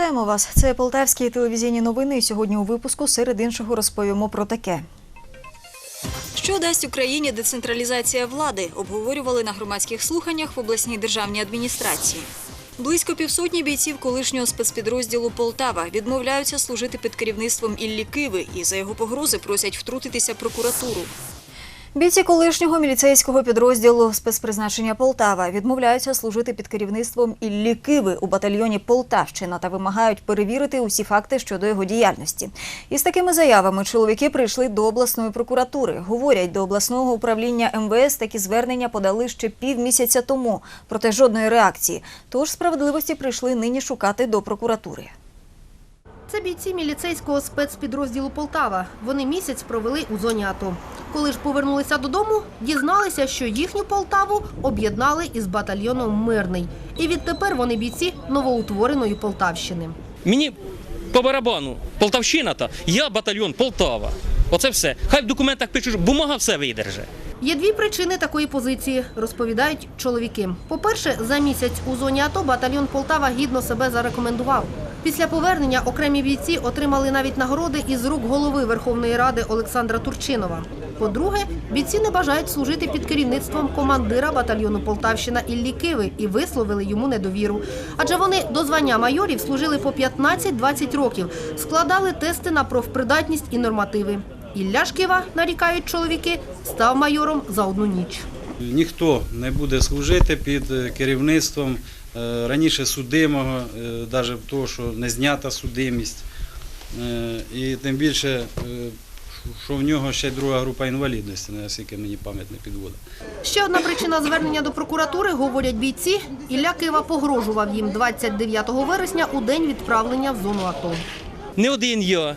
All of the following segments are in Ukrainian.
Вітаємо вас. Це полтавські телевізійні новини. Сьогодні у випуску серед іншого розповімо про таке. Що дасть Україні децентралізація влади? Обговорювали на громадських слуханнях в обласній державній адміністрації. Близько півсотні бійців колишнього спецпідрозділу Полтава відмовляються служити під керівництвом Іллі Киви і за його погрози просять втрутитися прокуратуру. Бійці колишнього міліцейського підрозділу спецпризначення Полтава відмовляються служити під керівництвом Іллі Киви у батальйоні Полтавщина та вимагають перевірити усі факти щодо його діяльності. Із такими заявами чоловіки прийшли до обласної прокуратури. Говорять, до обласного управління МВС такі звернення подали ще півмісяця тому, проте жодної реакції. Тож справедливості прийшли нині шукати до прокуратури. Це бійці міліцейського спецпідрозділу Полтава. Вони місяць провели у зоні АТО. Коли ж повернулися додому, дізналися, що їхню Полтаву об'єднали із батальйоном Мирний. І відтепер вони бійці новоутвореної Полтавщини. Мені по барабану Полтавщина та я батальйон Полтава. Оце все. Хай в документах пишуть, що бумага все видерже. Є дві причини такої позиції, розповідають чоловіки. По-перше, за місяць у зоні АТО батальйон Полтава гідно себе зарекомендував. Після повернення окремі бійці отримали навіть нагороди із рук голови Верховної Ради Олександра Турчинова. По-друге, бійці не бажають служити під керівництвом командира батальйону Полтавщина Іллі Киви і висловили йому недовіру. Адже вони до звання майорів служили по 15-20 років, складали тести на профпридатність і нормативи. Ілля Шківа, нарікають чоловіки, став майором за одну ніч. Ніхто не буде служити під е, керівництвом раніше судимого, навіть того, що не знята судимість. Е, І тим більше, е, що в нього ще й друга група інвалідності, наскільки мені пам'ять не підводить. Ще одна причина звернення до прокуратури, говорять бійці, Ілля Кива погрожував їм 29 вересня у день відправлення в зону АТО. Не один я.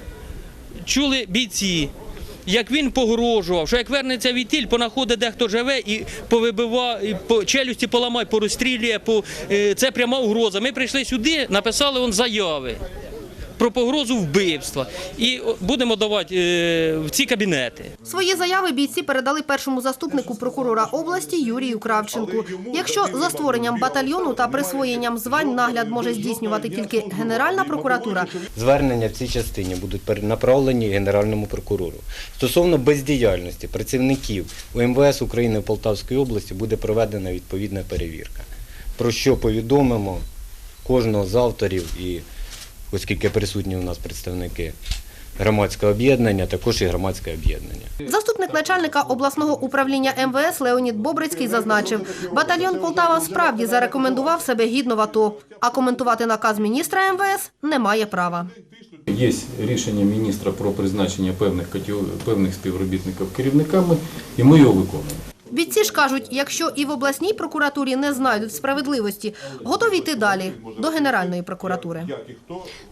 Чули бійці, як він погрожував, що як вернеться вітіль, понаходить де хто живе і повибиває, по челюсті поламай, порозстрілює. По, е, це пряма угроза. Ми прийшли сюди, написали он заяви про погрозу вбивства. І будемо давати е, в ці кабінети. Свої заяви бійці передали першому заступнику прокурора області Юрію Кравченку. Якщо за створенням батальйону та присвоєнням звань нагляд може здійснювати тільки Генеральна прокуратура, Звернення в цій частині будуть перенаправлені Генеральному прокурору. Стосовно бездіяльності працівників УМВС України в Полтавській області буде проведена відповідна перевірка. Про що повідомимо кожного з авторів і оскільки присутні у нас представники громадського об'єднання, також і громадське об'єднання. Заступник начальника обласного управління МВС Леонід Бобрицький зазначив, батальйон Полтава справді зарекомендував себе гідно в АТО, а коментувати наказ міністра МВС не має права. Є рішення міністра про призначення певних певних співробітників керівниками, і ми його виконуємо. Бійці ж кажуть, якщо і в обласній прокуратурі не знайдуть справедливості, готові йти далі до Генеральної прокуратури.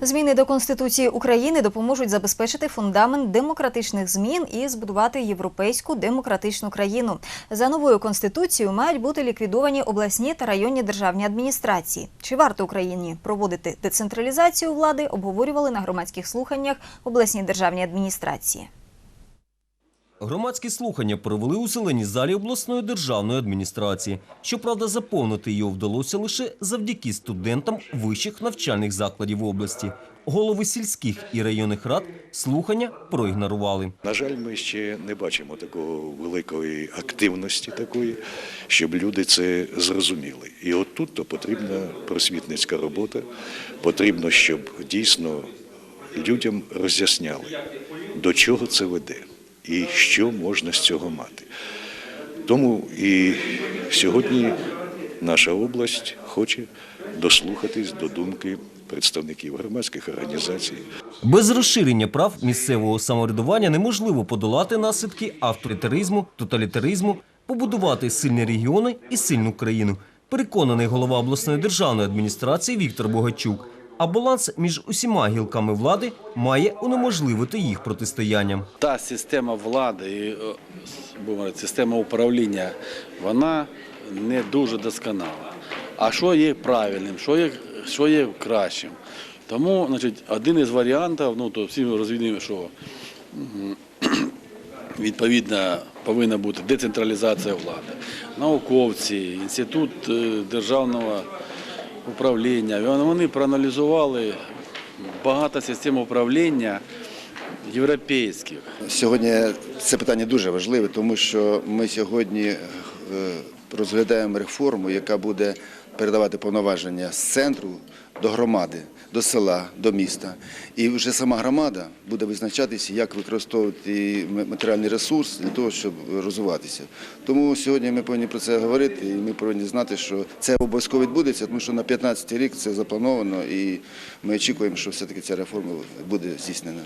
Зміни до Конституції України допоможуть забезпечити фундамент демократичних змін і збудувати європейську демократичну країну. За новою конституцією мають бути ліквідовані обласні та районні державні адміністрації. Чи варто Україні проводити децентралізацію влади? Обговорювали на громадських слуханнях обласні державні адміністрації. Громадські слухання провели у зеленій залі обласної державної адміністрації. Щоправда, заповнити його вдалося лише завдяки студентам вищих навчальних закладів області. Голови сільських і районних рад слухання проігнорували. На жаль, ми ще не бачимо такого великої активності такої, щоб люди це зрозуміли. І от тут то потрібна просвітницька робота. Потрібно, щоб дійсно людям роз'ясняли, до чого це веде і що можна з цього мати. Тому і сьогодні наша область хоче дослухатись до думки представників громадських організацій, Без розширення прав місцевого самоврядування неможливо подолати наслідки авторитаризму, тоталітаризму, побудувати сильні регіони і сильну країну. Переконаний голова обласної державної адміністрації Віктор Богачук. А баланс між усіма гілками влади має унеможливити їх протистояння. та система влади і е, система управління, вона не дуже досконала. А що є правильним, що є, що є кращим? Тому, значить, один із варіантів, ну то всі ми розуміємо, що відповідно повинна бути децентралізація влади. Науковці, інститут е, державного управління. Вони проаналізували багато систем управління європейських. Сьогодні це питання дуже важливе, тому що ми сьогодні е, розглядаємо реформу, яка буде передавати повноваження з центру до громади, до села, до міста. І вже сама громада буде визначатися, як використовувати матеріальний ресурс для того, щоб розвиватися. Тому сьогодні ми повинні про це говорити, і ми повинні знати, що це обов'язково відбудеться, тому що на 15 рік це заплановано, і ми очікуємо, що все-таки ця реформа буде здійснена.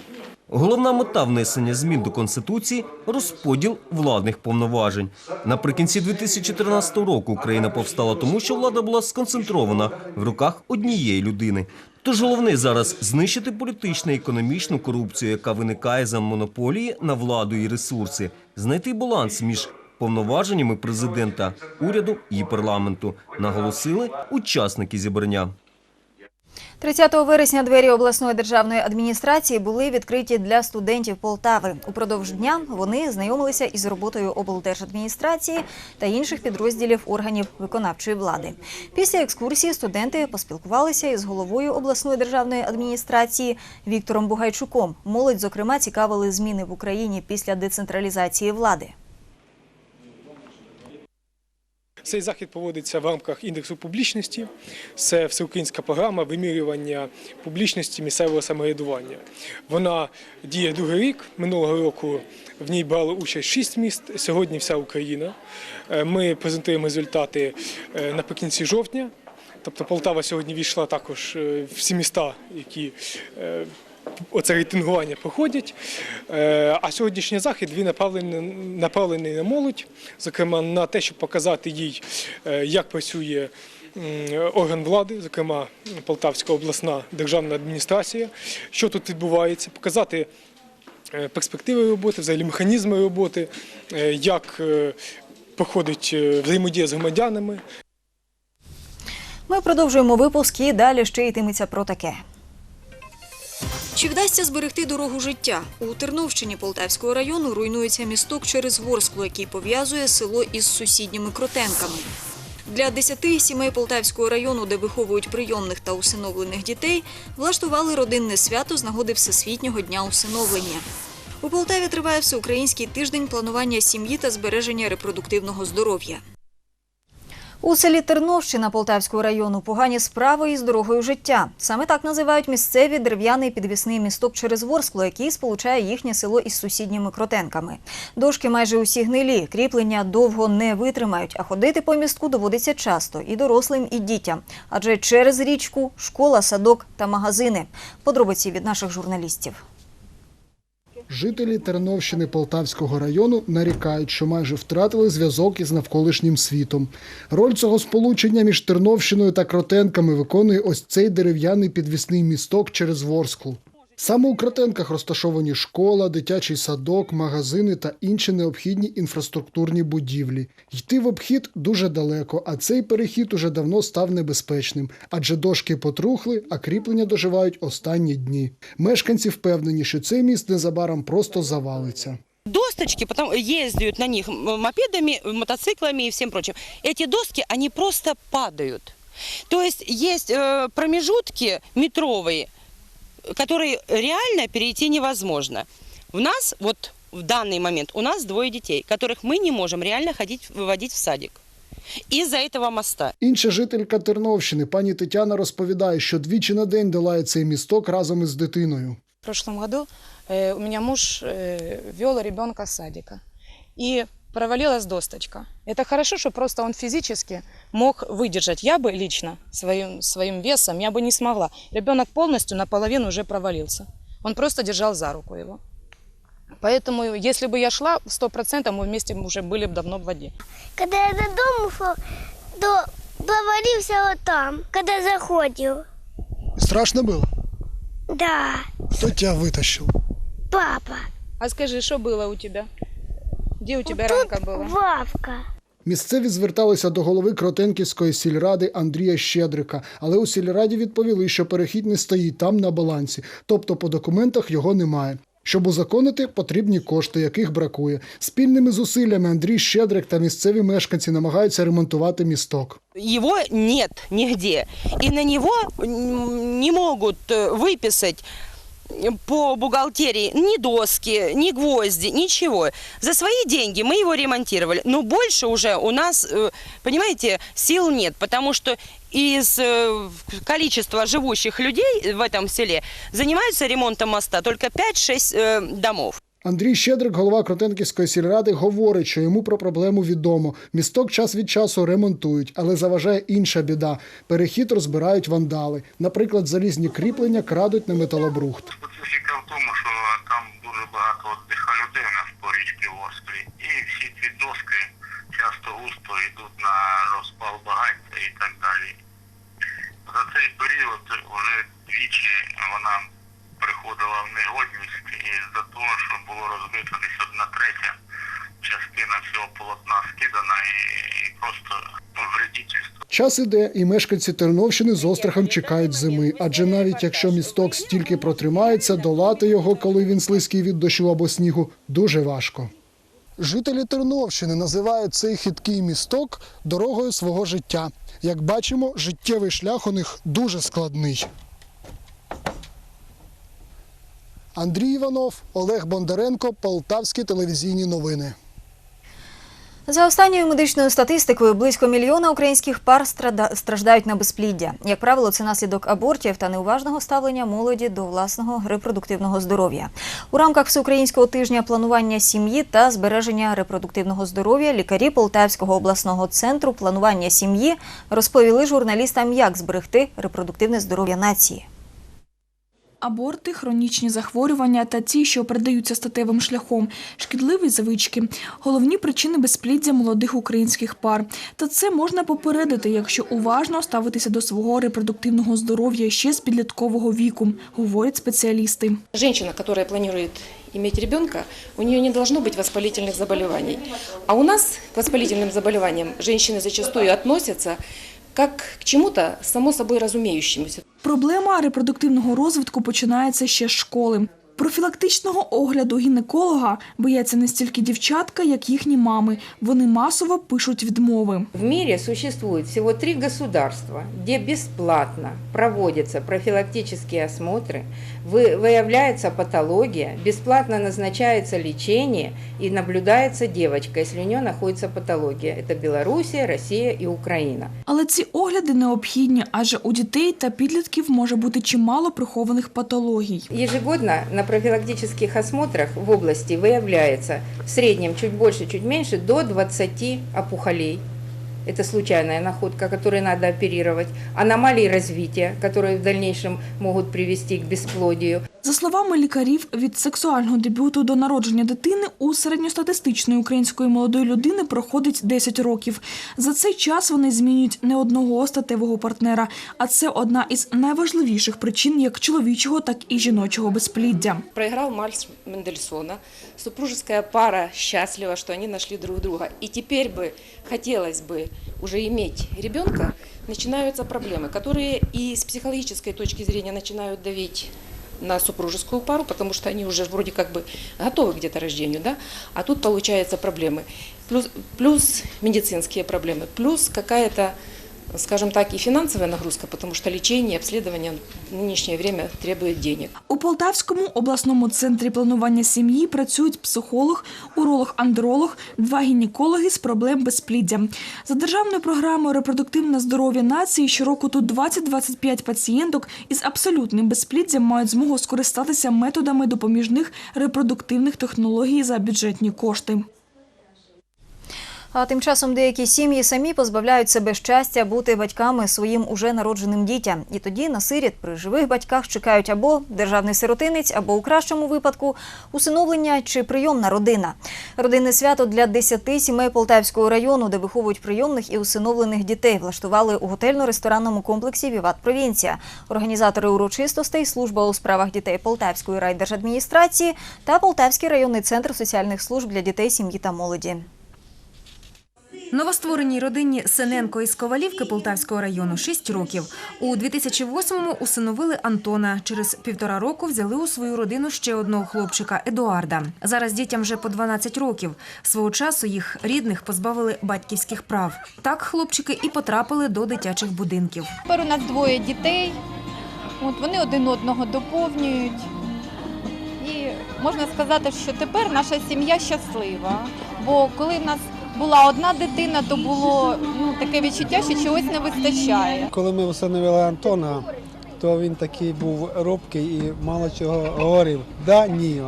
Головна мета внесення змін до Конституції – розподіл владних повноважень. Наприкінці 2014 року Україна повстала тому, що влада була сконцентрована в руках однієї людини. Тож головне зараз – знищити політичну і економічну корупцію, яка виникає за монополії на владу і ресурси, знайти баланс між повноваженнями президента, уряду і парламенту, наголосили учасники зібрання. 30 вересня двері обласної державної адміністрації були відкриті для студентів Полтави. Упродовж дня вони знайомилися із роботою облдержадміністрації та інших підрозділів органів виконавчої влади. Після екскурсії студенти поспілкувалися із головою обласної державної адміністрації Віктором Бугайчуком. Молодь, зокрема, цікавили зміни в Україні після децентралізації влади. Цей захід поводиться в рамках індексу публічності. Це всеукраїнська програма вимірювання публічності місцевого самоврядування. Вона діє другий рік. Минулого року в ній брали участь шість міст. Сьогодні вся Україна. Е, Ми презентуємо результати е, наприкінці жовтня. Тобто Полтава сьогодні війшла також е, всі міста, які оце рейтингування проходять. Е, А сьогоднішній захід він направлений, направлений на молодь, зокрема на те, щоб показати їй, е, як працює орган влади, зокрема Полтавська обласна державна адміністрація, що тут відбувається, показати е, перспективи роботи, взагалі механізми роботи, як проходить взаємодія з громадянами, Ми продовжуємо випуск і далі ще йтиметься про таке. Чи вдасться зберегти дорогу життя? У Терновщині Полтавського району руйнується місток через Ворсклу, який пов'язує село із сусідніми Кротенками. Для 10 сімей Полтавського району, де виховують прийомних та усиновлених дітей, влаштували родинне свято з нагоди Всесвітнього дня усиновлення. У Полтаві триває всеукраїнський тиждень планування сім'ї та збереження репродуктивного здоров'я. У селі Терновщина Полтавського району погані справи із дорогою життя. Саме так називають місцеві дерев'яний підвісний місток через Ворскло, який сполучає їхнє село із сусідніми кротенками. Дошки майже усі гнилі, кріплення довго не витримають, а ходити по містку доводиться часто і дорослим, і дітям. Адже через річку школа, садок та магазини. Подробиці від наших журналістів. Жителі Терновщини Полтавського району нарікають, що майже втратили зв'язок із навколишнім світом. Роль цього сполучення між Терновщиною та Кротенками виконує ось цей дерев'яний підвісний місток через Ворсклу. Саме у Кротенках розташовані школа, дитячий садок, магазини та інші необхідні інфраструктурні будівлі. Йти в обхід дуже далеко, а цей перехід уже давно став небезпечним, адже дошки потрухли, а кріплення доживають останні дні. Мешканці впевнені, що цей міст незабаром просто завалиться. Досточки, потом ездят на них м- мопедами, мотоциклами и всем прочим. Эти доски, они просто падают. То есть есть э, промежутки метровые, которые реально перейти невозможно. У нас, вот в данный момент, у нас двое детей, которых мы не можем реально ходить, выводить в садик. Из-за этого моста. Інша жителька Терновщини, пані Тетяна, розповідає, що двічі на день долає цей місток разом із дитиною. В прошлом году э, у меня муж э, вел ребенка с садика. И провалилась досточка. Это хорошо, что просто он физически мог выдержать. Я бы лично своим, своим весом я бы не смогла. Ребенок полностью наполовину уже провалился. Он просто держал за руку его. Поэтому, если бы я шла, сто процентов мы вместе уже были бы давно в воде. Когда я додому шла, то провалився вот там, когда заходил. Страшно було? Да, Хто тебе витащив? папа. А скажи, что было у тебя? Где у тебя Тут ранка была? Вавка. Місцеві зверталися до голови Кротенківської сільради Андрія Щедрика, але у сільраді відповіли, що перехід не стоїть там на балансі, тобто по документах його немає. Щоб узаконити, потрібні кошти, яких бракує. Спільними зусиллями Андрій Щедрик та місцеві мешканці намагаються ремонтувати місток. Его нет нигде. И на него м, не могут э, выписать по бухгалтерии ни доски, ни гвозди, ничего. За свои деньги мы его ремонтировали. Но больше уже у нас, э, понимаете, сил нет, потому что из э, количества живущих людей в этом селе занимаются ремонтом моста только 5-6 э, домов. Андрій Щедрик, голова Кротенківської сільради, говорить, що йому про проблему відомо. Місток час від часу ремонтують, але заважає інша біда. Перехід розбирають вандали. Наприклад, залізні кріплення крадуть на металобрухт. Специфіка в тому, що там дуже багато віддиха людей у нас по. І всі ці доски часто густо йдуть на розпал багаття і так далі. За цей період вже двічі вона приходила в негодність і за того, що було розбито десь одна третя частина всього полотна скидана і, і просто ну, вредительство. Час іде, і мешканці Терновщини з острахом чекають зими. Адже навіть якщо місток стільки протримається, долати його, коли він слизький від дощу або снігу, дуже важко. Жителі Терновщини називають цей хиткий місток дорогою свого життя. Як бачимо, життєвий шлях у них дуже складний. Андрій Іванов, Олег Бондаренко, Полтавські телевізійні новини. За останньою медичною статистикою, близько мільйона українських пар страждають на безпліддя. Як правило, це наслідок абортів та неуважного ставлення молоді до власного репродуктивного здоров'я. У рамках всеукраїнського тижня планування сім'ї та збереження репродуктивного здоров'я лікарі Полтавського обласного центру планування сім'ї розповіли журналістам, як зберегти репродуктивне здоров'я нації. Аборти, хронічні захворювання та ті, що передаються статевим шляхом, шкідливі звички – головні причини безпліддя молодих українських пар. Та це можна попередити, якщо уважно ставитися до свого репродуктивного здоров'я ще з підліткового віку, говорять спеціалісти. Женщина, которая планирует иметь ребенка, у нее не должно быть воспалительных заболеваний. А у нас к воспалительным заболеваниям женщины зачастую относятся как к чему-то само собой разумеющемуся. Проблема репродуктивного розвитку починається ще з школи. Профілактичного огляду гінеколога бояться не стільки дівчатка, як їхні мами. Вони масово пишуть відмови. В світі существует всього три государства, де безплатно проводяться профілактичні осмотры, вы- выявляется патология, бесплатно назначается лечение и наблюдается девочка, если у нее находится патология. Это Белоруссия, Россия и Украина. Але ці огляди необхідні, адже у дітей та підлітків може бути чимало прихованих патологій. Ежегодно на профилактических осмотрах в области выявляется в среднем чуть больше, чуть меньше до 20 опухолей. Это случайная находка, которую надо оперировать. Аномалии развития, которые в дальнейшем могут привести к бесплодию. За словами лікарів, від сексуального дебюту до народження дитини у середньостатистичної української молодої людини проходить 10 років. За цей час вони змінюють не одного статевого партнера, а це одна із найважливіших причин як чоловічого, так і жіночого безпліддя. Проиграл Мальс Мендельсона. Супружеская пара счастлива, что они нашли друг друга. И теперь бы хотелось бы уже иметь ребенка, начинаются проблемы, которые и с психологической точки зрения начинают давить на супружескую пару, потому что они уже вроде как бы готовы к деторождению, да, а тут получаются проблемы. Плюс, плюс медицинские проблемы, плюс какая-то, скажем так, и финансовая нагрузка, потому что лечение, обследование в нынешнее время требует денег. У Полтавському обласному центрі планування сім'ї працюють психолог, уролог-андролог, два гінекологи з проблем безпліддя. За державною програмою репродуктивне здоров'я нації щороку тут 20-25 пацієнток із абсолютним безпліддям мають змогу скористатися методами допоміжних репродуктивних технологій за бюджетні кошти. А тим часом деякі сім'ї самі позбавляють себе щастя бути батьками своїм уже народженим дітям. І тоді на сиріт при живих батьках чекають або державний сиротинець, або у кращому випадку усиновлення чи прийомна родина. Родинне свято для 10 сімей Полтавського району, де виховують прийомних і усиновлених дітей, влаштували у готельно-ресторанному комплексі Віват Провінція. Організатори урочистостей, служба у справах дітей Полтавської райдержадміністрації та Полтавський районний центр соціальних служб для дітей, сім'ї та молоді. Новоствореній родині Синенко із Ковалівки Полтавського району 6 років. У 2008-му усиновили Антона. Через півтора року взяли у свою родину ще одного хлопчика Едуарда. Зараз дітям вже по 12 років. Свого часу їх рідних позбавили батьківських прав. Так хлопчики і потрапили до дитячих будинків. Тепер у нас двоє дітей. От вони один одного доповнюють. І можна сказати, що тепер наша сім'я щаслива. Бо коли в нас була одна дитина, то було ну, таке відчуття, що чогось не вистачає. Коли ми встановили Антона, то він такий був робкий і мало чого говорив. Да, ні.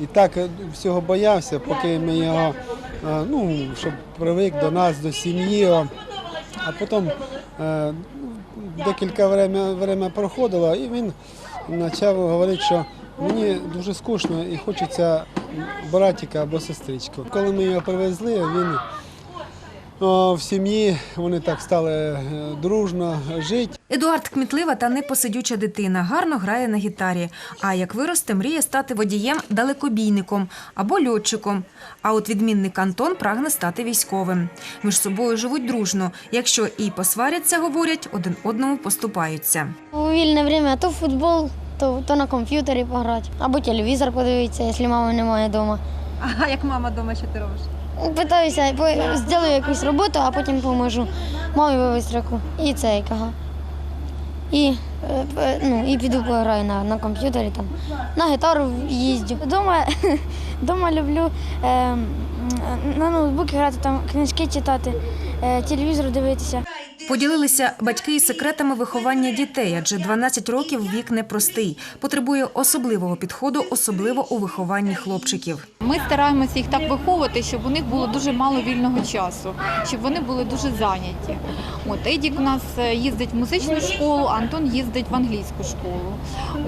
І так всього боявся, поки ми його, е, ну, щоб привик до нас, до сім'ї. А потім е, декілька время, время проходило, і він почав говорити, що мені дуже скучно і хочеться братика або сестричку. Коли ми його привезли, він о, в сім'ї вони так стали е, дружно жити. Едуард кмітлива та непосидюча дитина, гарно грає на гітарі. А як виросте, мріє стати водієм-далекобійником або льотчиком. А от відмінник Антон прагне стати військовим. Між собою живуть дружно. Якщо і посваряться, говорять, один одному поступаються. У вільне время то футбол, то, то на комп'ютері пограти, або телевізор подивитися, якщо мами немає вдома. А як мама вдома, що ти робиш? Питаюся, зроблю якусь роботу, а потім поможу мамі вивезти реку. І це якого. І, е, ну, і піду пограю на, на комп'ютері, там, на гітару їздю. Дома, дома люблю е, на ноутбуці грати, там, книжки читати, е, телевізор дивитися. Поділилися батьки із секретами виховання дітей, адже 12 років вік непростий. Потребує особливого підходу, особливо у вихованні хлопчиків. Ми стараємося їх так виховувати, щоб у них було дуже мало вільного часу, щоб вони були дуже зайняті. От Едік у нас е, їздить в музичну школу, Антон їздить в англійську школу.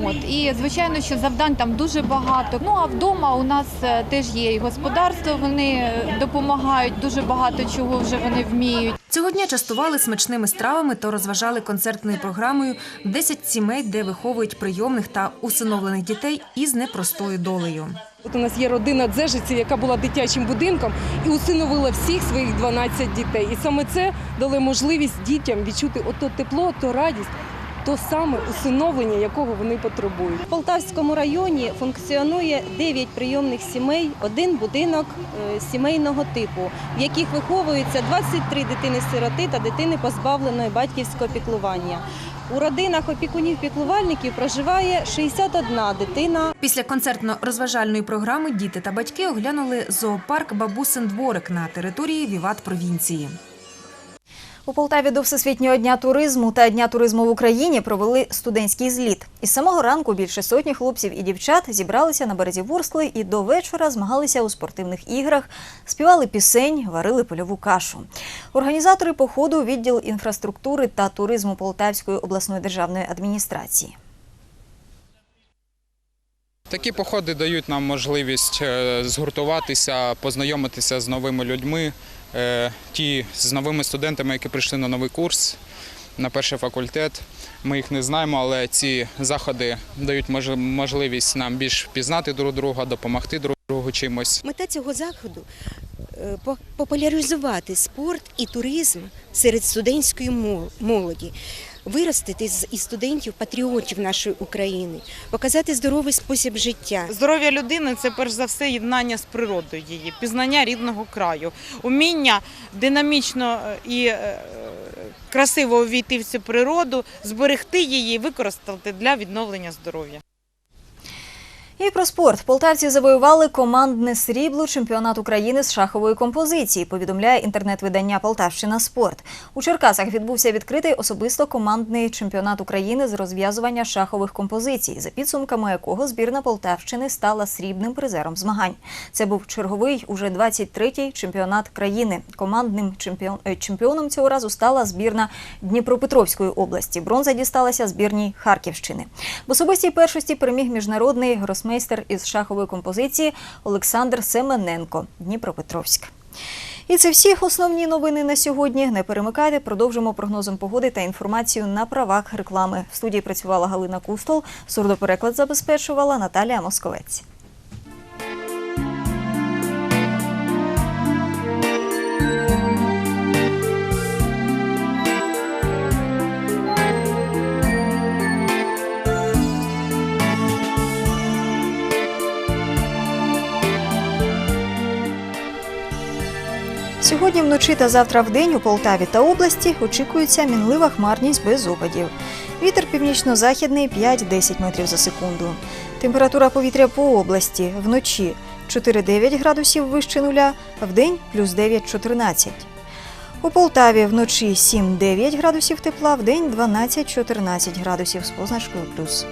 От і звичайно, що завдань там дуже багато. Ну а вдома у нас е, теж є і господарство. Вони е, допомагають дуже багато чого вже вони вміють. Цього дня частували смачними стравами та розважали концертною програмою 10 сімей, де виховують прийомних та усиновлених дітей із непростою долею. От у нас є родина Дзежиців, яка була дитячим будинком і усиновила всіх своїх 12 дітей. І саме це дало можливість дітям відчути ото тепло, то радість, то саме усиновлення, якого вони потребують. В Полтавському районі функціонує 9 прийомних сімей, один будинок е, сімейного типу, в яких виховуються 23 дитини-сироти та дитини позбавленої батьківського піклування. У родинах опікунів-піклувальників проживає 61 дитина. Після концертно-розважальної програми діти та батьки оглянули зоопарк Бабусин дворик на території Віват провінції. У Полтаві до Всесвітнього дня туризму та дня туризму в Україні провели студентський зліт. Із самого ранку більше сотні хлопців і дівчат зібралися на березі Ворскли і до вечора змагалися у спортивних іграх, співали пісень, варили польову кашу. Організатори походу відділ інфраструктури та туризму Полтавської обласної державної адміністрації. Такі походи дають нам можливість е, згуртуватися, познайомитися з новими людьми, ті з новими студентами, які прийшли на новий курс, на перший факультет. Ми їх не знаємо, але ці заходи дають мож- можливість нам більш пізнати друг друга, допомогти друг другу чимось. Мета цього заходу е, по- популяризувати спорт і туризм серед студентської мол- молоді, виростити з і студентів патріотів нашої України, показати здоровий спосіб життя. Здоров'я людини це перш за все єднання з природою її, пізнання рідного краю, уміння динамічно е, і е, красиво увійти в цю природу, зберегти її і використати для відновлення здоров'я. І про спорт. Полтавці завоювали командне срібло чемпіонат України з шахової композиції, повідомляє інтернет-видання Полтавщина Спорт. У Черкасах відбувся відкритий особисто командний чемпіонат України з розв'язування шахових композицій, за підсумками якого збірна Полтавщини стала срібним призером змагань. Це був черговий уже 23-й чемпіонат країни. Командним е, чемпіоном цього разу стала збірна Дніпропетровської області. Бронза дісталася збірній Харківщини. В особистій першості переміг міжнародний гросмейстер із шахової композиції Олександр Семененко, Дніпропетровськ. І це всі основні новини на сьогодні. Не перемикайте, продовжимо прогнозом погоди та інформацію на правах реклами. В студії працювала Галина Кустол, сурдопереклад забезпечувала Наталія Московець. Сьогодні вночі та завтра вдень у Полтаві та області очікується мінлива хмарність без опадів. Вітер північно-західний 5-10 метрів за секунду. Температура повітря по області вночі 4-9 градусів вище нуля, вдень плюс 9-14. У Полтаві вночі 7-9 градусів тепла, вдень 12-14 градусів з позначкою плюс.